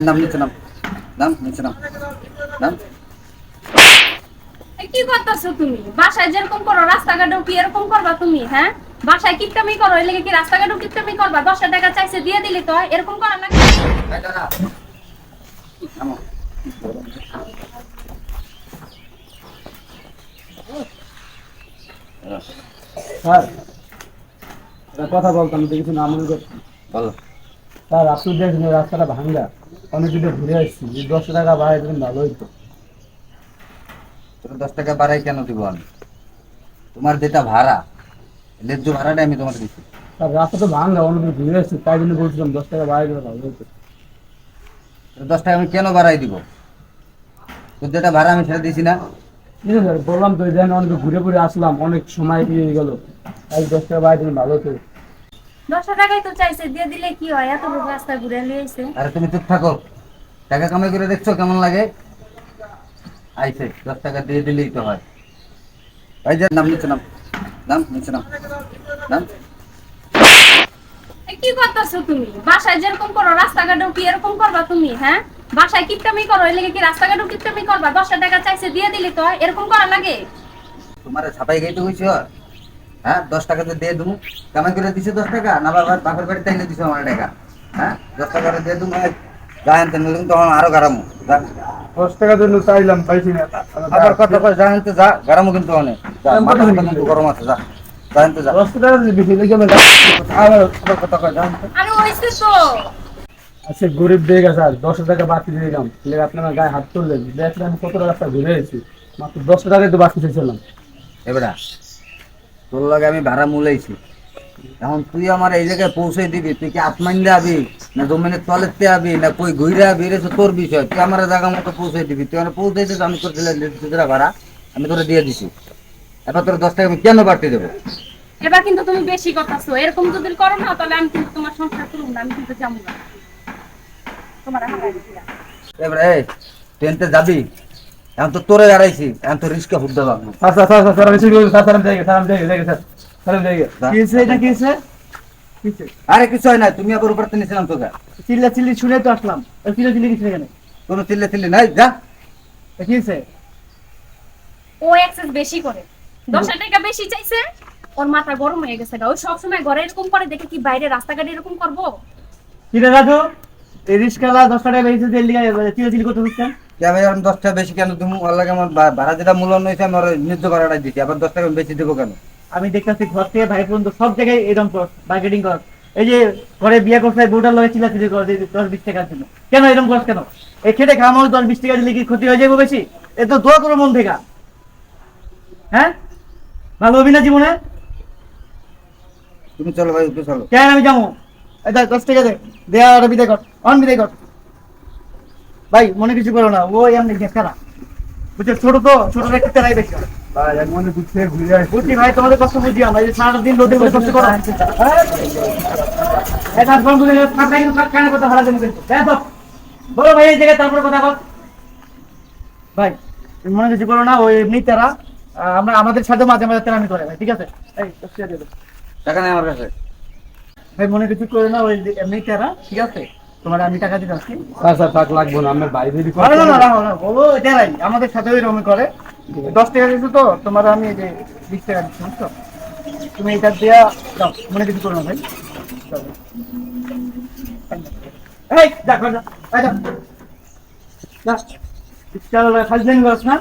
নাম নিচে নাম। নাম নিচে নাম। নাম। কি করতেছো তুমি? বাসায় যেরকম করো রাস্তাঘাটেও কি এরকম করবা তুমি হ্যাঁ? বাসায় কিপটামি করো এর লেগে কি রাস্তাঘাটেও কিপটামি করবা? দশটা টাকা চাইছে দিয়ে দিলি তো এরকম করা। স্যার কথা বলতাম কিছু না মনে করছি বলো। স্যার আপনি দেখছেন রাস্তাটা ভাঙ্গা অনেক দূরে ঘুরে আসছি। এই দশ টাকা বাড়াই দিলেন ভালো হইতো। তোর দশ টাকা বাড়াই কেন দিব আমি তোমার যেটা ভাড়া ন্যায্য ভাড়াটা আমি তোমাকে দিচ্ছি। রাস্তা তো ভাঙ্গা অনেক দূরে ঘুরে আসছি তাই জন্য বলছিলাম দশ টাকা বাড়াই দিলে ভালো হইতো। দশ টাকা আমি কেন বাড়াই দিব? তোর যেটা ভাড়া আমি সেটা দিছি না। বললাম তো অনেক ঘুরে ঘুরে আসলাম অনেক সময় দিয়ে গেল। তাই দশ টাকা বাড়াই দিলেন ভালো হতো। দশটা টাকাই তো চাইছে দিয়ে দিলে কি হয়? এত লোক রাস্তায় ঘুরে লিয়েছে আরে তুমি চুপ থাকো। টাকা কামাই করে দেখছ কেমন লাগে? আইসে দশ টাকা দিয়ে দিলেই তো হয়। এই যে নাম নিচে নাম। নাম নিচে নাম। নাম। কি করতেছো তুমি? বাসায় যেরকম করো রাস্তাঘাটেও কি এরকম করবা তুমি হ্যাঁ? বাসায় কিপটামি করো এর লেগে কি রাস্তাঘাটেও কিপটামি করবা? দশটা টাকা চাইছে দিয়ে দিলি তো এরকম করা লাগে? তোমার ছাপাই গাইতে হয়েছে হ্যাঁ দশ টাকা তো দিয়ে দেবো কামাই করে দিছে দশ টাকা? না বাবার বাপের বাড়িতে এনে দিছো আমার টাকা। হ্যাঁ দশ টাকা করে দিয়ে দেবো তখন আরও গারামো দশ টাকা জন্য চাইলাম পাইছি না আবার কথা কয় জানেন তো যা গারামো কিন্তু অনেক। কিন্তু গরম আছে যা। জানেন তো যা। দশ টাকা যদি বেশি লেগে? আবার আবার কয় জানেন আরে হয়েছে তো। আচ্ছা গরিব দিয়ে গেছে আর দশ টাকা বাকি দিয়ে দিলাম তাহলে আপনি আমার গায়ে হাত তুললেন। দেখলেন আমি কত রাস্তা ঘুরে এসেছি। মাত্র দশ টাকায় তো বাকি চেয়েছিলাম এবারা তোর লগে আমি ভাড়া মূলাইছি। এখন তুই আমার এই জায়গায় পৌঁছে দিবি তুই কি আত্মাইন্দে আবি না জমিনের তলেতে আবি না কই ঘুরে আবি এটা তোর বিষয়। তুই আমার জায়গা মতো পৌঁছে দিবি। তুই আমার পৌঁছে দিস আমি তোর দিলে ভাড়া আমি তোরা দিয়ে দিছি। এবার তোর দশ টাকা আমি কেন বাড়তে দেবো? এবার কিন্তু তুমি বেশি করতেছো এরকম যদি করো না তাহলে আমি কিন্তু তোমার সংসার করব না আমি কিন্তু যাব না। তোমার এবারে এই ট্রেনতে যাবি? এখন তো তোরে হারাইছি এখন তো রিস্কে লাগবে আচ্ছা আমি শুরু sir sir sir sir sir আমি কি হয়েছে এটা কি হয়েছে? আরে কিছু হয় না তুমি আবার উপর নিয়েছিলাম তোকে চিল্লা চিল্লি শুনে তো আসলাম। চিল্লা চিল্লি কিছু এখানে? কোনো চিল্লে চিল্লি নাই যা। কি হয়েছে? ও এক্সেস বেশি করে। দশ টাকা বেশি চাইছে ওর মাথা গরম হয়ে গেছে গা। ও সবসময় ঘরে এরকম করে দেখে কি বাইরে রাস্তাঘাটে এরকম করব? কি রে রাজু এই রিস্কালা দশ টাকা বেরিয়েছে তেল চিল্লা চিল্লি করতে হচ্ছে। ভাই আমি দশ টাকা বেশি কেন তুমি ওর লাগে আমার ভাড়া যেটা মূল্যায়ন হয়েছে আমি ওর ন্যায্য ভাড়াটা দিচ্ছি আবার দশ টাকা বেশি দেবো কেন? আমি দেখতেছি ঘর থেকে ভাই পর্যন্ত সব জায়গায় এরকম কর মার্কেটিং কর। এই যে ঘরে বিয়ে করছে বউটার লগে চিল্লি কর দশ বিশ টাকার জন্য। কেন এরকম করছ কেন? এই খেটে খাওয়া মানুষ দশ বিশ টাকা দিলে কি ক্ষতি হয়ে যাবে বেশি? এ তো দোয়া করো মন থেকে। হ্যাঁ? ভালো হবি না জীবনে? তুমি চলো ভাই চলো। কেন আমি যাব? দশ টাকা দে। দেয়া আর বিদায় কর। অন বিদায় কর। ভাই মনে কিছু করো না। ও এমনি খেলা। বুঝছ ছোট তো ছোট একটা তেলাই বেশি মনে বুঝছে ভাই তোমাদের কষ্ট বুঝি আমরা যে দিন কষ্ট করো। বন্ধ কানে কথা কিন্তু বলো ভাই এই জায়গায় তারপরে কথা বল। ভাই মনে কিছু করো না? ওই এমনি তারা। আমরা আমাদের সাথে মাঝে মাঝে তেরামি করে ভাই ঠিক আছে? এই টাকা নেই আমার কাছে। ভাই মনে কিছু করে না? ওই এমনি তেরা ঠিক আছে? তোমার আমি টাকা দিতে আসছি। স্যার স্যার টাকা লাগবো না আমি বাইরে না না না রাখো না ও এটাই আমাদের সাথে ওই রকম করে। দশ টাকা দিচ্ছ তো তোমার আমি এই যে বিশ টাকা দিচ্ছি বুঝছ? তুমি এটা দেয়া দাও মনে কিছু করো না ভাই। এই দেখো যা এই যা চলো খালি দিন না।